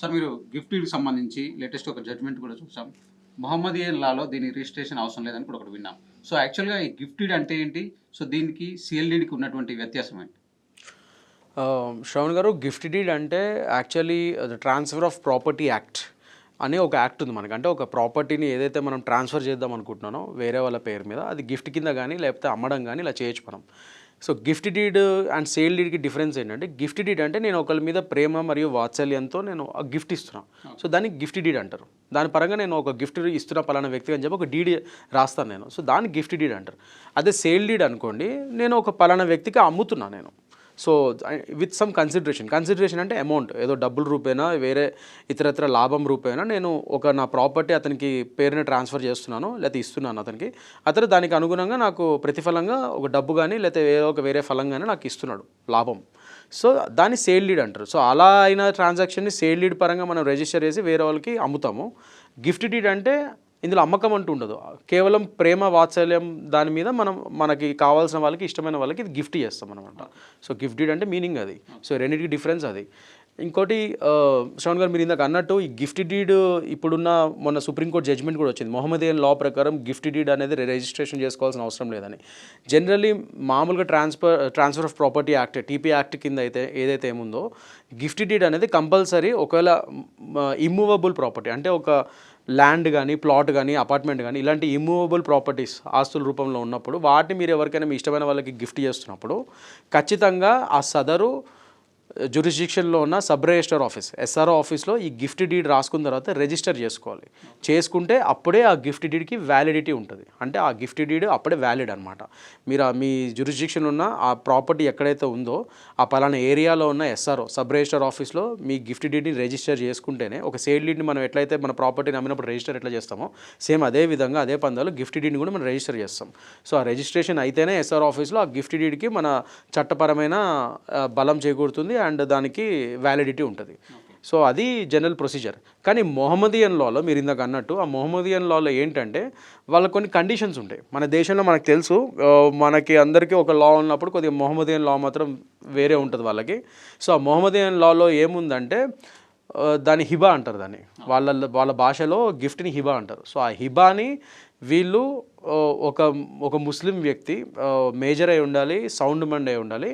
Sir మీరు గిఫ్ట్కి సంబంధించి latest ఒక జడ్జ్మెంట్ కూడా చూసాం. మొహమ్మదియన్ లాలో దీని రిజిస్ట్రేషన్ అవసరం లేదని కూడా ఒకటి విన్నాం. సో యాక్చువల్గా ఈ గిఫ్టెడ్ అంటే ఏంటి? సో దీనికి సిఎల్డీకి ఉన్నటువంటి వ్యత్యాసం ఏంటి? శ్రవణ్ గారు గిఫ్ట్ డీడ్ అంటే actually transfer of property act అనే ఒక యాక్ట్ ఉంది మనకి. అంటే ఒక ప్రాపర్టీని ఏదైతే మనం ట్రాన్స్ఫర్ చేద్దాం అనుకుంటున్నానో వేరే వాళ్ళ పేరు మీద అది గిఫ్ట్ కింద కానీ లేకపోతే అమ్మడం కానీ ఇలా చేయొచ్చు మనం. So gift deed and sale డీడ్కి difference ఏంటంటే గిఫ్ట్ డీడ్ అంటే నేను ఒకరి మీద ప్రేమ మరియు వాత్సల్యంతో నేను గిఫ్ట్ ఇస్తున్నాను సో దాన్ని గిఫ్ట్ డీడ్ అంటారు. దాని పరంగా నేను ఒక గిఫ్ట్ ఇస్తున్న పలానా వ్యక్తి అని చెప్పి ఒక డీడ్ రాస్తాను నేను. సో దాన్ని గిఫ్ట్ డీడ్ అంటారు. అదే సేల్ డీడ్ అనుకోండి నేను ఒక పలానా వ్యక్తికి అమ్ముతున్నా నేను. So with some consideration consideration అంటే అమౌంట్ ఏదో డబ్బుల రూపేనా వేరే ఇతరత్ర లాభం రూపేనా నేను ఒక నా ప్రాపర్టీ అతనికి పేరుని ట్రాన్స్ఫర్ చేస్తున్నాను లేకపోతే ఇస్తున్నాను అతనికి. అతను దానికి అనుగుణంగా నాకు ప్రతిఫలంగా ఒక డబ్బు కానీ లేకపోతే ఏదో ఒక వేరే ఫలం కానీ నాకు ఇస్తున్నాడు లాభం. సో దాన్ని సేల్ లీడ్ అంటారు. సో అలా అయిన ట్రాన్సాక్షన్ని సేల్ లీడ్ పరంగా మనం రిజిస్టర్ చేసి వేరే వాళ్ళకి అమ్ముతాము. గిఫ్ట్ డీడ్ అంటే ఇందులో అమ్మకం అంటూ ఉండదు. కేవలం ప్రేమ వాత్సల్యం దాని మీద మనం మనకి కావాల్సిన వాళ్ళకి ఇష్టమైన వాళ్ళకి ఇది గిఫ్ట్ చేస్తాం అనమాట సో గిఫ్ట్ డీడ్ అంటే మీనింగ్ అది. సో రెండింటికి డిఫరెన్స్ అది. ఇంకోటి శ్రవణ్ గారు మీరు ఇందాక అన్నట్టు ఈ గిఫ్ట్ డీడ్ ఇప్పుడున్న మొన్న సుప్రీంకోర్టు జడ్జ్మెంట్ కూడా వచ్చింది. మొహమ్మదియన్ లా ప్రకారం గిఫ్ట్ డీడ్ అనేది రిజిస్ట్రేషన్ చేసుకోవాల్సిన అవసరం లేదని. జనరల్లీ మామూలుగా transfer transfer of property act TP act కింద అయితే ఏదైతే ఏముందో గిఫ్ట్ డీడ్ అనేది కంపల్సరీ ఒకవేళ ఇమ్మూవబుల్ ప్రాపర్టీ అంటే ఒక ల్యాండ్ కానీ ప్లాట్ కానీ అపార్ట్మెంట్ కానీ ఇలాంటి ఇమూవబుల్ ప్రాపర్టీస్ ఆస్తుల రూపంలో ఉన్నప్పుడు వాటిని మీరు ఎవరికైనా మీ ఇష్టమైన వాళ్ళకి గిఫ్ట్ చేస్తున్నప్పుడు ఖచ్చితంగా ఆ సదరు జ్యూరిస్డిక్షన్లో ఉన్న సబ్ రిజిస్టర్ ఆఫీస్ ఎస్ఆర్ఓ ఆఫీస్లో ఈ గిఫ్ట్ డీడ్ రాసుకున్న తర్వాత రిజిస్టర్ చేసుకోవాలి. చేసుకుంటే అప్పుడే ఆ గిఫ్ట్ డీడ్కి వ్యాలిడిటీ ఉంటుంది. అంటే ఆ గిఫ్ట్ డీడ్ అప్పుడే వ్యాలిడ్ అనమాట మీరు ఆ మీ జ్యూరిస్డిక్షన్ ఉన్న ఆ ప్రాపర్టీ ఎక్కడైతే ఉందో ఆ పలానా ఏరియాలో ఉన్న ఎస్ఆర్ఓ సబ్ రిజిస్టర్ ఆఫీస్లో మీ గిఫ్ట్ డీడ్ని రిజిస్టర్ చేసుకుంటేనే ఒక సేల్ డీడ్ని మనం ఎట్లయితే మన ప్రాపర్టీని అమ్మినప్పుడు రిజిస్టర్ ఎట్లా చేస్తామో సేమ్ అదే విధంగా అదే పందాలు గిఫ్ట్ డీడ్ని కూడా మనం రిజిస్టర్ చేస్తాం. సో ఆ రిజిస్ట్రేషన్ అయితేనే ఎస్ఆర్ ఆఫీస్లో ఆ గిఫ్ట్ డీడ్కి మన చట్టపరమైన బలం చేకూరుతుంది. అండ్ దానికి వ్యాలిడిటీ ఉంటుంది. సో అది జనరల్ ప్రొసీజర్ కానీ మొహమ్మదియన్ లాలో మీరు ఇందాక అన్నట్టు ఆ మొహమ్మదియన్ లాలో ఏంటంటే వాళ్ళకి కొన్ని కండిషన్స్ ఉంటాయి. మన దేశంలో మనకు తెలుసు మనకి అందరికీ ఒక లా ఉన్నప్పుడు కొద్దిగా మొహమ్మదియన్ లా మాత్రం వేరే ఉంటుంది వాళ్ళకి. సో ఆ మొహమ్మదియన్ లాలో ఏముందంటే దాని దాన్ని హిబా అంటారు దాన్ని. వాళ్ళ వాళ్ళ భాషలో గిఫ్ట్ని హిబా అంటారు. సో ఆ హిబాని వీళ్ళు ఒక ఒక ముస్లిం వ్యక్తి మేజర్ అయి ఉండాలి సౌండ్ మండ్ అయి ఉండాలి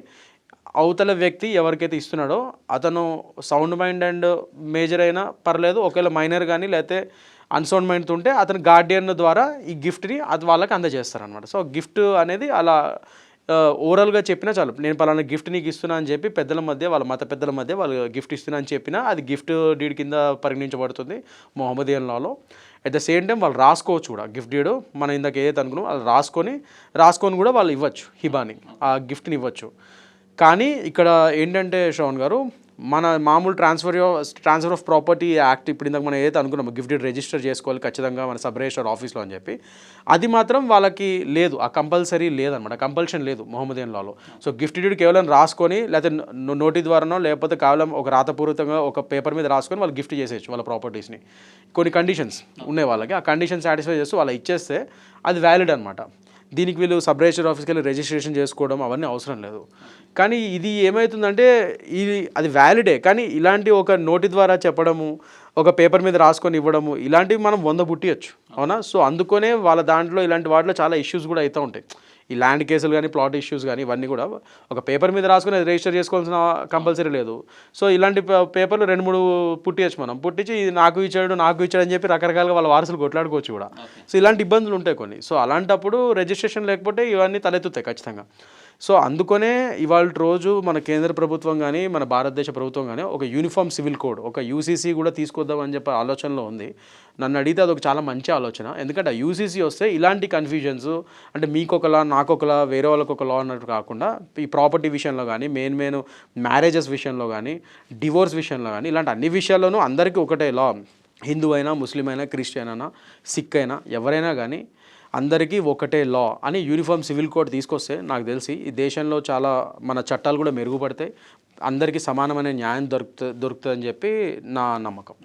అవతల వ్యక్తి ఎవరికైతే ఇస్తున్నాడో అతను సౌండ్ మైండ్ అండ్ మేజర్ అయినా పర్లేదు ఒకవేళ మైనర్ కానీ లేకపోతే అన్సౌండ్ మైండ్ ఉంటే అతని గార్డియన్ ద్వారా ఈ గిఫ్ట్ని అది వాళ్ళకి అందజేస్తారనమాట సో గిఫ్ట్ అనేది అలా ఓవరాల్గా చెప్పినా చాలు. నేను పలానా గిఫ్ట్ నీకు ఇస్తున్నా అని చెప్పి పెద్దల మధ్య వాళ్ళ మత పెద్దల మధ్య వాళ్ళు గిఫ్ట్ ఇస్తున్నా అని చెప్పినా అది గిఫ్ట్ డీడ్ కింద పరిగణించబడుతుంది మొహమ్మదియన్ లాలో అట్ ద సేమ్ టైం వాళ్ళు రాసుకోవచ్చు కూడా. గిఫ్ట్ డీడ్ మనం ఇందాక ఏదైతే అనుకున్నాం వాళ్ళు రాసుకొని రాసుకొని కూడా వాళ్ళు ఇవ్వచ్చు హిబాని. ఆ గిఫ్ట్ని ఇవ్వచ్చు. కానీ ఇక్కడ ఏంటంటే శ్రవణ్ గారు మన మామూలు transfer transfer of property act ఇప్పుడు ఇందాక మనం ఏదైతే అనుకున్నామో గిఫ్ట్ రిజిస్టర్ చేసుకోవాలి ఖచ్చితంగా మన సబ్ రిజిస్టర్ ఆఫీస్లో అని చెప్పి అది మాత్రం వాళ్ళకి లేదు. ఆ కంపల్సరీ లేదనమాట కంపల్షన్ లేదు మొహమ్మదియన్ లాలో. సో గిఫ్ట్ డీడ్ కేవలం రాసుకొని లేకపోతే నోటి ద్వారానో లేకపోతే కేవలం ఒక రాతపూర్వకంగా ఒక పేపర్ మీద రాసుకొని వాళ్ళు గిఫ్ట్ చేసేయచ్చు వాళ్ళ ప్రాపర్టీస్ని కొన్ని కండిషన్స్ ఉన్నాయి వాళ్ళకి. ఆ కండిషన్ సాటిస్ఫై చేస్తూ వాళ్ళు ఇచ్చేస్తే అది వ్యాలిడ్ అనమాట దీనికి వీళ్ళు సబ్ రిజిస్టర్ ఆఫీస్కి వెళ్ళి రిజిస్ట్రేషన్ చేసుకోవడం అవన్నీ అవసరం లేదు. కానీ ఇది ఏమవుతుందంటే ఇది అది వ్యాలిడే. కానీ ఇలాంటి ఒక నోటి ద్వారా చెప్పడము ఒక పేపర్ మీద రాసుకొని ఇవ్వడము ఇలాంటివి మనం వంద పుట్టియచ్చు. అవునా? సో అందుకనే వాళ్ళ దాంట్లో ఇలాంటి వాటిలో చాలా ఇష్యూస్ కూడా అవుతూ ఉంటాయి. ఈ ల్యాండ్ కేసులు కానీ ప్లాట్ ఇష్యూస్ కానీ ఇవన్నీ కూడా ఒక పేపర్ మీద రాసుకొని అది రిజిస్టర్ చేసుకోవాల్సిన కంపల్సరీ లేదు. సో ఇలాంటి పేపర్లు రెండు మూడు పుట్టియచ్చు మనం. పుట్టించి ఇది నాకు ఇచ్చాడు నాకు ఇచ్చాడు అని చెప్పి రకరకాలుగా వాళ్ళ వారసులు కొట్లాడుకోవచ్చు కూడా. సో ఇలాంటి ఇబ్బందులు ఉంటాయి కొన్ని. సో అలాంటప్పుడు రిజిస్ట్రేషన్ లేకపోతే ఇవన్నీ తలెత్తుతాయి ఖచ్చితంగా. సో అందుకనే ఇవాళ రోజు మన కేంద్ర ప్రభుత్వం కానీ మన భారతదేశ ప్రభుత్వం కానీ ఒక యూనిఫామ్ సివిల్ కోడ్ ఒక యూసీసీ కూడా తీసుకొద్దామని చెప్పే ఆలోచనలో ఉంది. నన్ను అడిగితే అదొక చాలా మంచి ఆలోచన. ఎందుకంటే ఆ యూసీసీ వస్తే ఇలాంటి కన్ఫ్యూజన్స్ అంటే మీకు ఒకలా వేరే వాళ్ళకి ఒక లా అన్నట్టు కాకుండా ఈ ప్రాపర్టీ విషయంలో కానీ మెయిన్ మెయిన్ మ్యారేజెస్ విషయంలో కానీ డివోర్స్ విషయంలో కానీ ఇలాంటి అన్ని విషయాల్లోనూ అందరికీ ఒకటే లా హిందూ అయినా ముస్లిం అయినా క్రిస్టియన్ అయినా సిక్ అయినా ఎవరైనా కానీ అందరికీ ఒకటే లా అని యూనిఫామ్ సివిల్ కోడ్ తీసుకొస్తే నాకు తెలిసి ఈ దేశంలో చాలా మన చట్టాలు కూడా మెరుగుపడతాయి. అందరికీ సమానమైన న్యాయం దొరుకుతు దొరుకుతుందని చెప్పి నా నమ్మకం.